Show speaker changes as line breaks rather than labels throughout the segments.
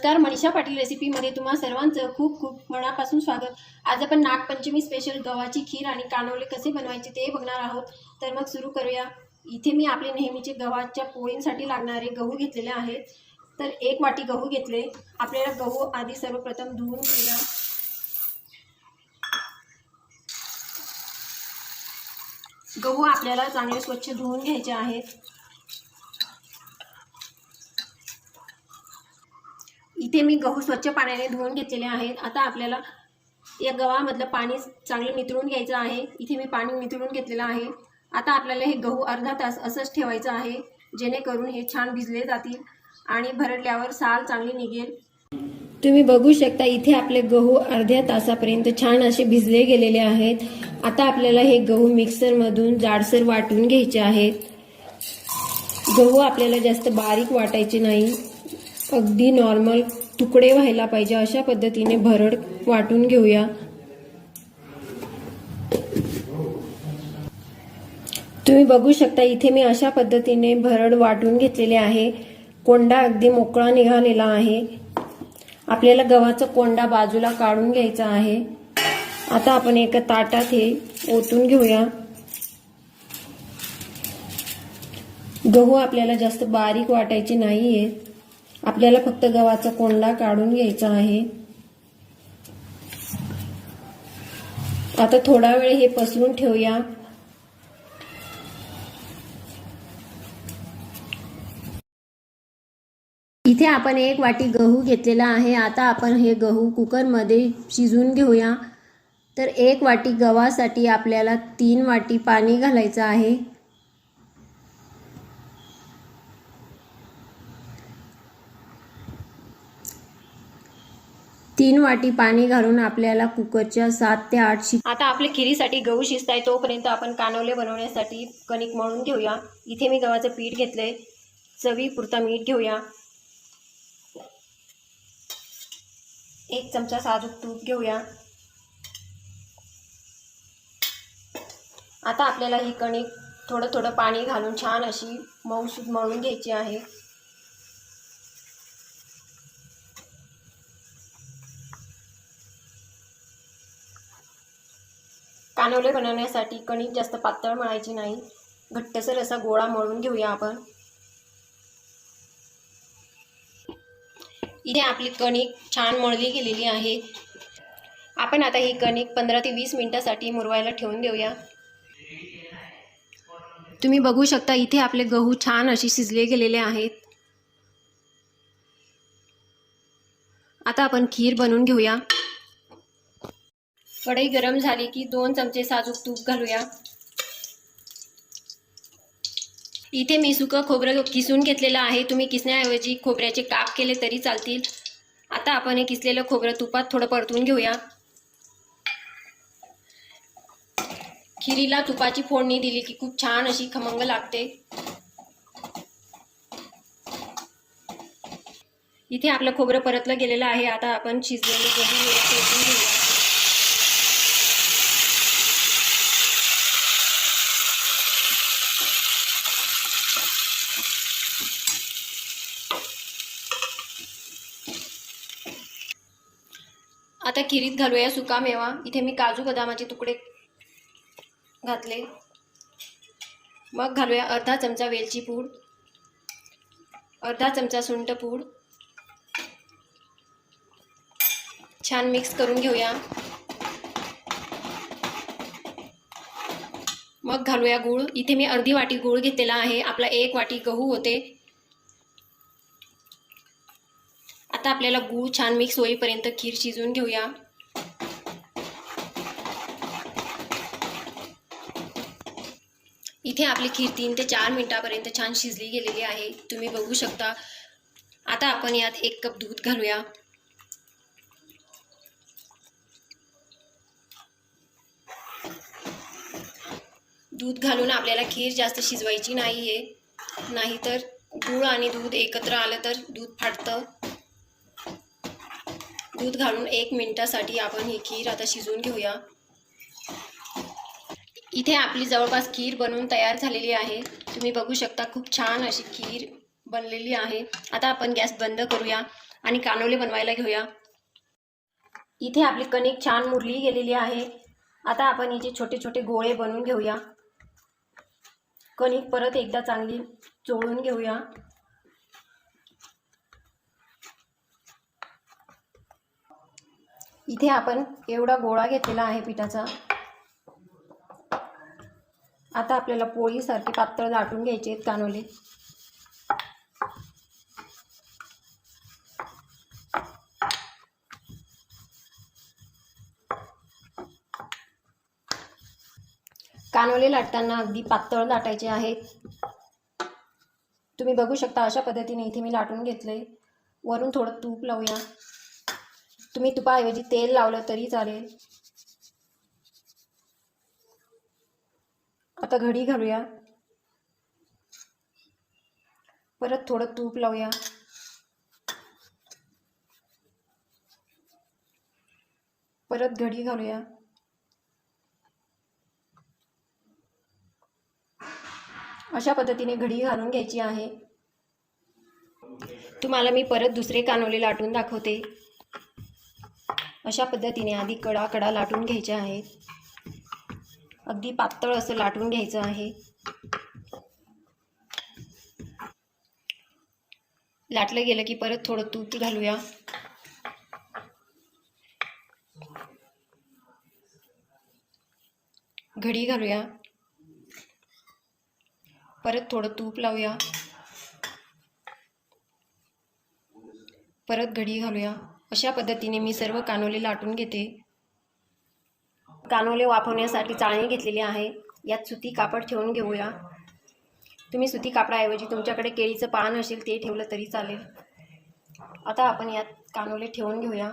नमस्कार मनीषा पाटील रेसिपीमध्ये तुम्हा सर्वांचं खूप खूप मनापासून स्वागत. आज आपण नागपंचमी स्पेशल गव्हाची खीर आणि कानवले कसे बनवायचे ते बघणार आहोत. तर मग सुरू करूया. इथे मी आपले नेहमीचे गव्हाच्या पोळींसाठी लागणारे गहू घेतलेले आहेत. तर एक वाटी गहू घेतले. आपल्याला गहू आधी सर्वप्रथम धुवून घेऊया. गहू आपल्याला चांगले स्वच्छ धुवून घ्यायचे आहेत. इथे मी गहू स्वच्छ पाण्याने धुवून घेतलेले आहेत. आता आपल्याला या गव्हामधलं पाणी चांगलं नितळून घ्यायचं आहे. इथे मी पाणी नितळून घेतलेलं आहे. आता आपल्याला हे गहू अर्धा तास असंच ठेवायचं आहे जेणेकरून हे छान भिजले जातील आणि भरडल्यावर साल चांगली निघेल. तुम्ही बघू शकता इथे आपले गहू अर्ध्या तासापर्यंत छान असे भिजले गेलेले आहेत. आता आपल्याला हे गहू मिक्सरमधून जाडसर वाटून घ्यायचे आहेत. गहू आपल्याला जास्त बारीक वाटायचे नाही. अगदी नॉर्मल तुकडे व्हायला पाहिजे अशा पद्धतीने भरड वाटून घेऊया. तुम्ही बघू शकता इथे मी अशा पद्धतीने भरड वाटून घेतलेले आहे. कोंडा अगदी मोकळा निघालेला आहे. आपल्याला गव्हाचा कोंडा बाजूला काढून घ्यायचा आहे. आता आपण एका ताटात हे ओतून घेऊया. गहू आपल्याला जास्त बारीक वाटायचे नाहीये. आपल्याला फक्त गव्हाचा कोंडा काढून घ्यायचा आहे. आता थोडा वेळ हे पसरून ठेवूया. इथे आपण एक वाटी गहू घेतलेला आहे. आता आपण हे गहू कुकरमध्ये शिजून घेऊया. तर एक वाटी गव्हासाठी आपल्याला तीन वाटी पाणी घालायचं आहे. तीन वाटी पाणी घालून आपल्याला कुकरच्या सात ते आठ शिट आता आपल्या खिरीसाठी गहू शिजताय तोपर्यंत आपण कानवले बनवण्यासाठी कणिक मळून घेऊया. इथे मी गव्हाचं पीठ घेतलंय. चवीपुरता मीठ घेऊया. एक चमचा साजूक तूप घेऊया. आता आपल्याला ही कणिक थोडं थोडं पाणी घालून छान अशी मऊसूद मळून घ्यायची आहे. कानवले बनवण्यासाठी कणिक जास्त पातळ मळायची नाही. घट्टसर असा गोळा मळून घेऊया आपण. इथे आपली कणिक छान मळली गेलेली आहे. आपण आता ही कणिक पंधरा ते वीस मिनिटासाठी मुरवायला ठेवून देऊया. तुम्ही बघू शकता इथे आपले गहू छान अशी शिजले गेलेले आहेत. आता आपण खीर बनवून घेऊया. कढई गरम झाली की दोन चमचे साजूक तूप घालूया. इथे मी सुकं खोबरं किसून घेतलेलं आहे. तुम्ही किसण्याऐवजी खोबऱ्याचे काप केले तरी चालतील. आता आपण हे किसलेलं खोबरं तुपात थोडं परतून घेऊया. खिरीला तुपाची फोडणी दिली की खूप छान अशी खमंग लागते. इथे आपलं खोबरं परतलं गेलेलं आहे. आता आपण शिजलेले गहू परतून घेऊया. आता खिरीत घालूया सुका मेवा. इथे मी काजू बदामाचे तुकडे घातले. मग घालूया अर्धा चमचा वेलची पूड अर्धा चमचा सुंठ पूड. छान मिक्स करून घेऊया. मग घालूया गूळ. इथे मी अर्धी वाटी गूळ घेतलेला आहे. आपला एक वाटी गहू होते. आता आपल्याला गूळ छान मिक्स होईपर्यंत खीर शिजवून घेऊया. इथे आपली खीर तीन ते चार मिनिटापर्यंत छान शिजली गेलेली आहे. तुम्ही बघू शकता. आता आपण यात एक कप दूध घालूया. दूध घालून आपल्याला खीर जास्त शिजवायची नाही आहे नाहीतर गूळ आणि दूध एकत्र आलं तर दूध फाटतं. दूध घालून एक मिनटासाठी आपण ही खीर आता शिजवून घेऊया. इथे आपली जवळपास खीर बनवून तयार झालेली आहे. तुम्ही बघू शकता खूप छान अशी खीर बनलेली आहे. आता आपण गॅस बंद करूया आणि कानोले बनवायला घेऊया. इथे आपली कणिक छान मुरली गेलेली आहे. आता आपण हिचे छोटे छोटे गोळे बनवून घेऊया. कणिक परत एकदा चांगली चोळून घेऊया. इथे आपण एवढा गोळा घेतलेला आहे पिठाचा. आता आपल्याला पोळीसारखे पातळ लाटून घ्यायचे आहेत कानोले. कानोले लाटताना अगदी पातळ लाटायचे आहेत. तुम्ही बघू शकता अशा पद्धतीने इथे मी लाटून घेतले वरून थोडं तूप लावूया. तुम्ही तुपाऐवजी तेल लावलं तरी चालेल. आता घडी घालूया. परत थोडं तूप लावूया. परत घडी घालूया. अशा पद्धतीने घडी घालून घ्यायची आहे. तुम्हाला मी परत दुसरे कानोले लाटून दाखवते. अशा पद्धतीने आधी कडा कडा लाटून घ्यायच्या आहेत. अगदी पातळ असं लाटून घ्यायचं आहे. लाटलं गेलं की परत थोडं तूप घालूया. घडी घालूया. परत थोडं तूप लावूया. परत घडी घालूया. अशा पद्धतीने मी सर्व कानोले लाटून घेते. कानोले वाफवण्यासाठी चाळणी घेतलेली आहे. यात सुती कापड ठेवून घेऊया. तुम्ही सुती कापडाऐवजी तुमच्याकडे केळीचं पान असेल ते ठेवलं तरी चालेल. आता आपण यात कानोले ठेवून घेऊया.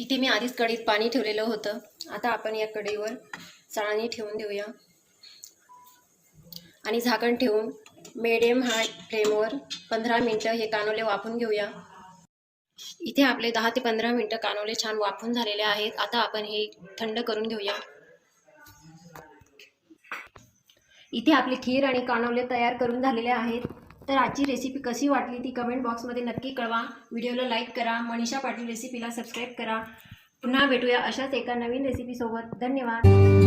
इथे मी आधीच कढीत पाणी ठेवलेलं होतं. आता आपण या कढईवर चाळणी ठेवून देऊया. आणि झाकण ठेवून मिडियम हाय फ्लेमवर पंधरा मिनटं हे कानोले वाफून घेऊया. इथे आपले दहा ते पंधरा मिनटं कानोले छान वाफून झालेले आहेत. आता आपण हे थंड करून घेऊया. इथे आपली खीर आणि कानोले तयार करून झालेले आहेत. तर आजची रेसिपी कशी वाटली ती कमेंट बॉक्समध्ये नक्की कळवा. व्हिडिओला लाईक करा. मनीषा पाटील रेसिपीला सबस्क्राईब करा. पुन्हा भेटूया अशाच एका नवीन रेसिपीसोबत धन्यवाद.